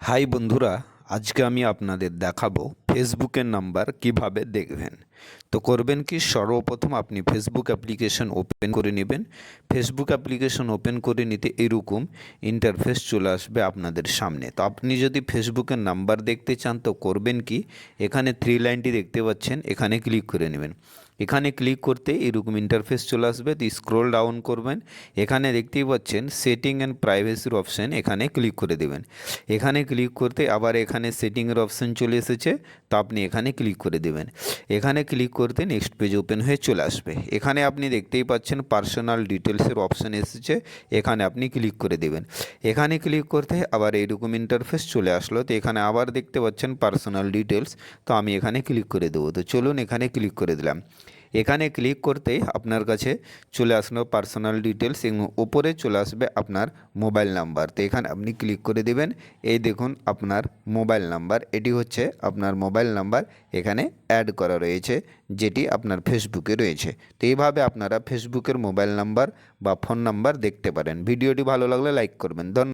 High বন্ধুরা আজকে আমি আপনাদের দেখাবো ফেসবুকের নাম্বার কীভাবে দেখবেন। তো করবেন কি? সর্বপ্রথম আপনি ফেসবুক অ্যাপ্লিকেশন ওপেন করে নেবেন। ফেসবুক অ্যাপ্লিকেশন ওপেন করে নিতে এরকম ইন্টারফেস চলে আসবে আপনাদের সামনে। তো আপনি যদি ফেসবুকের নাম্বার দেখতে চান, তো করবেন কি? এখানে থ্রি লাইনটি দেখতে পাচ্ছেন, এখানে ক্লিক করে নেবেন। এখানে ক্লিক করতে এরকম ইন্টারফেস চলে আসবে, তো স্ক্রোল ডাউন করবেন। এখানে দেখতেই পাচ্ছেন সেটিং অ্যান্ড প্রাইভেসির অপশান এখানে ক্লিক করে দেবেন। এখানে ক্লিক করতে আবার এখানে সেটিংয়ের অপশান চলে এসেছে, তো আপনি এখানে ক্লিক করে দেবেন। এখানে ক্লিক করতে নেক্সট পেজ ওপেন হয়ে চলে আসবে। এখানে আপনি দেখতেই পাচ্ছেন পার্সোনাল ডিটেলসের অপশান এসেছে, এখানে আপনি ক্লিক করে দেবেন। এখানে ক্লিক করতে আবার এইরকম ইন্টারফেস চলে আসলো, তো এখানে আবার দেখতে পাচ্ছেন পার্সোনাল ডিটেলস তো আমি এখানে ক্লিক করে দেবো। তো চলুন এখানে ক্লিক করে দিলাম। এখানে ক্লিক করতেই আপনার কাছে চলে আসলো পার্সোনাল ডিটেলস এবং ওপরে চলে আসবে আপনার মোবাইল নাম্বার তো এখানে আপনি ক্লিক করে দেবেন। এই দেখুন আপনার মোবাইল নাম্বার এটি হচ্ছে আপনার মোবাইল নাম্বার এখানে অ্যাড করা রয়েছে, যেটি আপনার ফেসবুকে রয়েছে। তো এইভাবে আপনারা ফেসবুকের মোবাইল নাম্বার বা ফোন নাম্বার দেখতে পারেন। ভিডিওটি ভালো লাগলে লাইক করবেন। ধন্যবাদ।